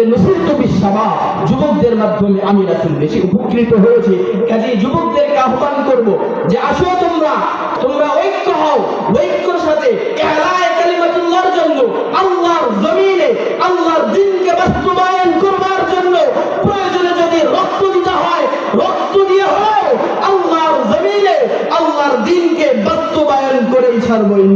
যে নসির তো বিশ্বাবা যুবকদের মাধ্যমে আমি রাসুল বেশি উপকৃত হয়েছি। কাজে যুবকদেরকে আহ্বান করব যে আসো তোমরা তোমরা ঐক্য হও, ঐক্যর সাথে রক্ত দিনকে বাস্তবায়ন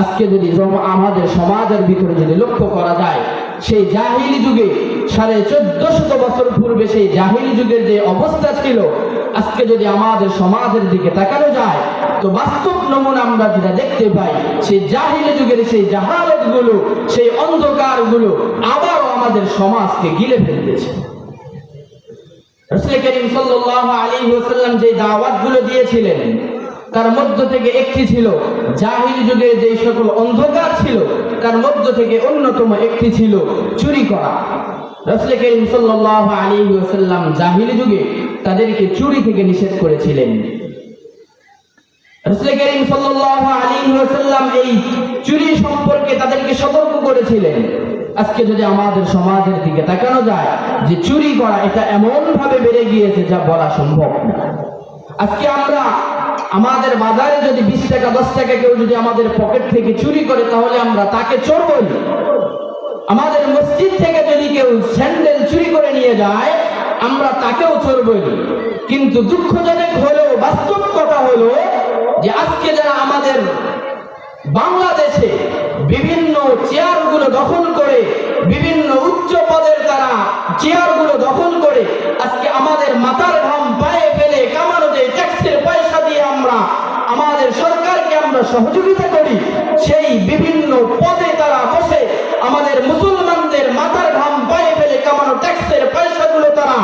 আজকে যদি আমাদের সমাজের ভিতরে যদি লক্ষ্য করা যায় সেই জাহিলি যুগে সাড়ে চোদ্দ শত বছর পূর্বে সেই জাহিলি যুগের যে অবস্থা ছিল, আজকে যদি আমাদের সমাজের দিকে তাকানো যায়, তো বাস্তব নমুনা আমরা যেটা দেখতে পাই, সেই জাহিলি যুগের সেই জাহালতগুলো সেই অন্ধকারগুলো আবারও আমাদের সমাজকে গিলে ফেলতেছে রসুল করিম সাল্লাল্লাহু আলাইহি ওয়াসাল্লাম যে দাওয়াতগুলো দিয়েছিলেন তার মধ্য থেকে একটি ছিল। জাহিল যুগে যে সকল অন্ধকার ছিল, তার মধ্য থেকে অন্যতম একটি ছিল চুরি করা। রসুল করিম আলাইহি ওয়াসাল্লাম জাহিল যুগে তাদেরকে চুরি থেকে নিষেধ করেছিলেন। এই চুরি সম্পর্কে তাদেরকে সতর্ক করেছিলেন। আজকে যদি আমাদের সমাজের দিকে তাকানো যায় যে চুরি করা এটা এমন ভাবে বেড়ে গিয়েছে যা বলা সম্ভব আজকে আমরা আমাদের বাজারে যদি বিশ টাকা, দশ টাকা কেউ যদি আমাদের পকেট থেকে চুরি করে, তাহলে আমরা তাকে চোর বলি। আমাদের মসজিদ থেকে যদি কেউ স্যান্ডেল চুরি করে নিয়ে যায়, আমরা তাকেও চোর বলি। কিন্তু দুঃখজনক হলেও বাস্তব কথা হলো যে আজকে যারা আমাদের বাংলাদেশে বিভিন্ন চেয়ারগুলো দখল করে, বিভিন্ন উচ্চ পদের তারা চেয়ারগুলো দখল করে, আজকে আমাদের মাথার ঘাম পায়ে ফেলে কামানো যে ট্যাক্সের পয়সা দিয়ে আমরা আমাদের সরকারকে আমরা সহযোগিতা করি, সেই বিভিন্ন পদে তারা বসে আমাদের মুসলমানদের মাথার ঘাম পায়ে ফেলে, কামানো ট্যাক্সের পয়সাগুলো তারা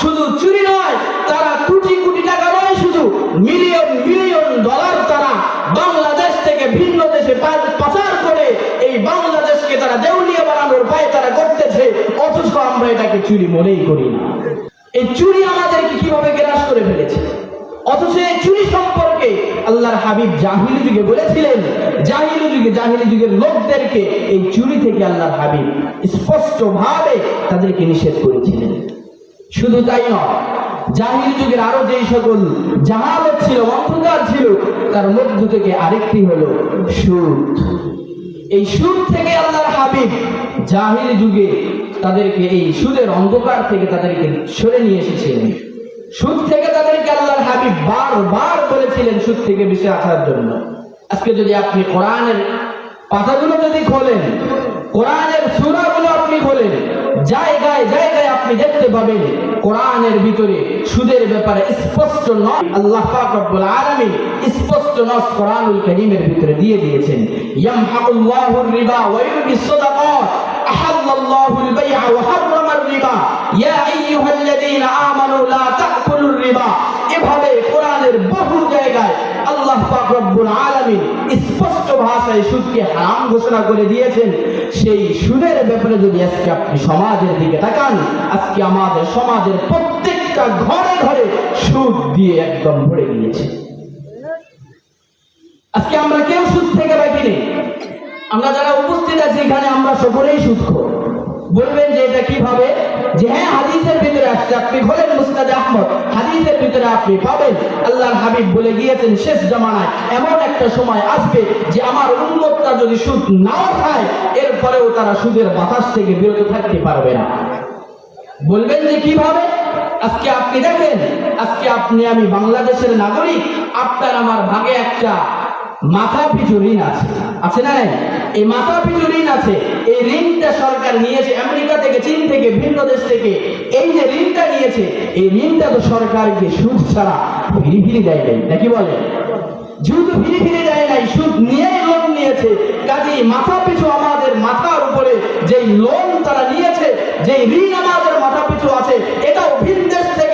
শুধু চুরি নয়, তারা কোটি কোটি টাকা নয়, শুধু মিলিয়ন মিলিয়ন ডলার তারা বাংলাদেশ থেকে ভিন্ন দেশে পাচার করে এই বাংলাদেশকে তারা দেউলিয়া বানানোর পায়ে তারা করতেছে, অথচ আমরা এটাকে চুরি মনেই করি না। এই চুরি আমাদেরকে কীভাবে গ্রাস করে ফেলেছে? অথচ চুরি সম্পর্কে আল্লাহর হাবিব জাহিলি যুগে বলেছিলেন, জাহিলি যুগে, জাহিলি যুগের লোকদেরকে এই চুরি থেকে আল্লাহর হাবিব স্পষ্ট ভাবে তাদেরকে নিষেধ করেছিলেন। শুধু তাই নয়, জাহিল যুগের আরও যেই সকল জাহালত ছিল, অন্ধকার ছিল, তার মধ্য থেকে আরেকটি হলো সুদ। এই সুদ থেকে আল্লাহর হাবিব জাহিল যুগে তাদেরকে এই সুদের অন্ধকার থেকে তাদেরকে সরে নিয়ে এসেছিলেন সুদ থেকে তাদেরকে আল্লাহর হাবিব বারবার বলেছিলেন সুদ থেকে বেঁচে আসার জন্য। আজকে যদি আপনি কোরআনের পাতাগুলো যদি খোলেন কোরআনের সূরাগুলো আপনি খোলেন জায়গায় জায়গায় আপনি দেখতে পাবেন, কোরআনের ভিতরে সুদের ব্যাপারে স্পষ্ট নয় আল্লাহ পাক রব্বুল আলামিন স্পষ্ট নস কোরআনুল কারীমের ভিতরে দিয়ে দিয়েছেন। ইয়ামহাকুল্লাহুর রিবা ওয়া ইউরবিস সাদাকাত। আহাল্লাল্লাহুল বাই'a ওয়া হাররামার রিবা। ইয়া আইয়ুহাল্লাযীনা আমানু লা তা'কুলুর রিবা। এভাবে কোরআনের বহু জায়গায় আল্লাহ পাক রব্বুল আলামিন স্পষ্ট ভাষায় সুদকে হারাম ঘোষণা করে দিয়েছেন। সেই সুদের ব্যাপারে যদি আজকে আপনি সমাজের দিকে তাকান, আজকে আমাদের সমাজের প্রত্যেকটা ঘরে ঘরে সুদ দিয়ে একদম ভরে গিয়েছে আজকে আমরা কেউ সুদ থেকে বাকি নেই। আমরা যারা উপস্থিত আছি এখানে, আমরা সকলেই খোর বলবেন যে এটা কীভাবে? যে হ্যাঁ হাদিসের ভিতরে আসছে, আপনি খোলেন মুস্তাদ আহমদ, হাদিসের ভিতরে আপনি পাবেন। আল্লাহর হাবিব বলে গিয়েছেন শেষ জামানায়, এমন একটা সময় আসবে যে আমার উন্মতটা যদি সুদ নাও খায়, এরপরেও তারা সুদের বাতাস থেকে বিরত থাকতে পারবে না। বলবেন যে কীভাবে? আজকে আপনি দেখেন, আজকে আপনি আমি বাংলাদেশের নাগরিক, আপনার আমার ভাগে একটা মাথা পিছু ঋণ আছে। আছে না নাই? এই মাথা পিছু ঋণ আছে। এই ঋণটা সরকার নিয়েছে আমেরিকা থেকে, চীন থেকে, ভিন্ন দেশ থেকে। এই যে ঋণটা নিয়েছে, এই ঋণটা তো সরকারকে সুদ ছাড়া ফিরি ফিরি দেয় নাই নাকি বলে? যেহেতু ফিরে ফিরে দেয় নাই, সুদ নিয়েই লোন নিয়েছে। কাজেই মাথা পিছু আমাদের মাথার উপরে যেই লোন তারা নিয়েছে, যেই ঋণ আমাদের মাথা পিছু আছে, এটাও ভিন দেশ থেকে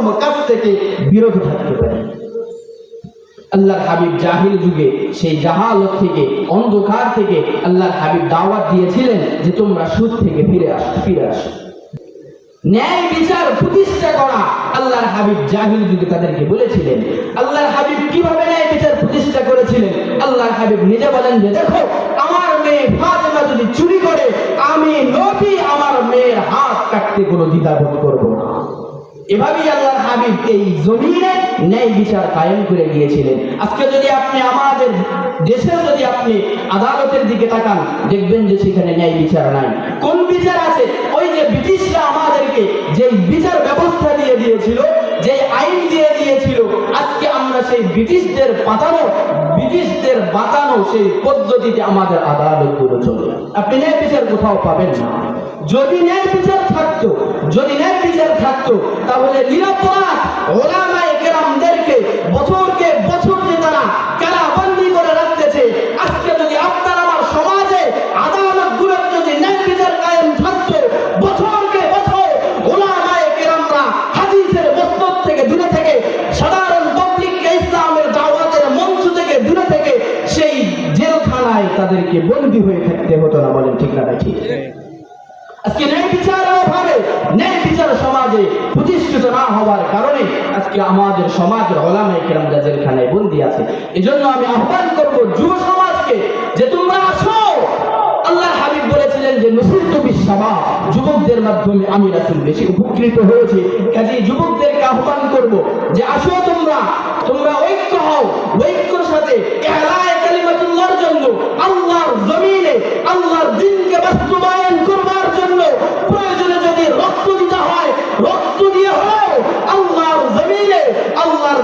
জঘন্যতম কাজ থেকে বিরত থাকতে পারি। আল্লাহর হাবিব জাহিল যুগে, সেই জাহালত থেকে, অন্ধকার থেকে আল্লাহর হাবিব দাওয়াত দিয়েছিলেন যে তোমরা সুদ থেকে ফিরে আসো ফিরে আসো। ন্যায় বিচার প্রতিষ্ঠা করা আল্লাহর হাবিব জাহিল যুগে তাদেরকে বলেছিলেন। আল্লাহর হাবিব কীভাবে ন্যায় বিচার প্রতিষ্ঠা করেছিলেন? আল্লাহ হাবিব নিজে বলেন যে, দেখো, আমার মেয়ে ফাতেমা যদি চুরি করে, আমি নবী আমার মেয়ের হাত কাটতে কোনো দ্বিধাবোধ করব না। এভাবেই আল্লাহ হাবিব এই জমিনে ন্যায় বিচার কায়েম করে গিয়েছিলেন। আজকে যদি আপনি আমাদের দেশের যদি আপনি আদালতের দিকে তাকান, দেখবেন যে সেখানে ন্যায় বিচার নাই। কোন বিচার আছে? ওই যে ব্রিটিশরা আমাদেরকে যে বিচার ব্যবস্থা দিয়ে দিয়েছিল যে আইন দিয়ে দিয়েছিল, আজকে আমরা সেই ব্রিটিশদের পাতানো ব্রিটিশদের বাঁচানো সেই পদ্ধতিতে আমাদের আদালতগুলো চলে। আপনি ন্যায় বিচার কোথাও পাবেন না। যদি ন্যায় বিচার থাকতো, যদি ন্যায় বিচার থাকতো, তাহলে নিরপরাধ ওলামায়ে কেরামদেরকে বছরকে বছর যে তারা কারাবন্দি তাদেরকে বন্দী হয়ে থাকতে হতো না, বলেন ঠিক না ঠিক। আজকে ন্যায় অভাবে, ন্যায় বিচার সমাজে প্রতিষ্ঠিত না হওয়ার কারণে আজকে আমাদের বন্দী আছে। আমি আহ্বান করব যুব সমাজকে যে তোমরা আসো। আল্লাহ হাবিব বলেছিলেন যে বিশ্বমা যুবকদের মাধ্যমে আমি রাসূল বেশি উপকৃত হয়েছি। কাজে যুবকদেরকে আহ্বান করব যে, আসো তোমরা তোমরা ঐক্য হও, ঐক্যর সাথে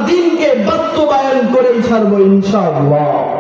দ্বীনকে বাস্তবায়ন করেই ছাড়বো ইনশাআল্লাহ।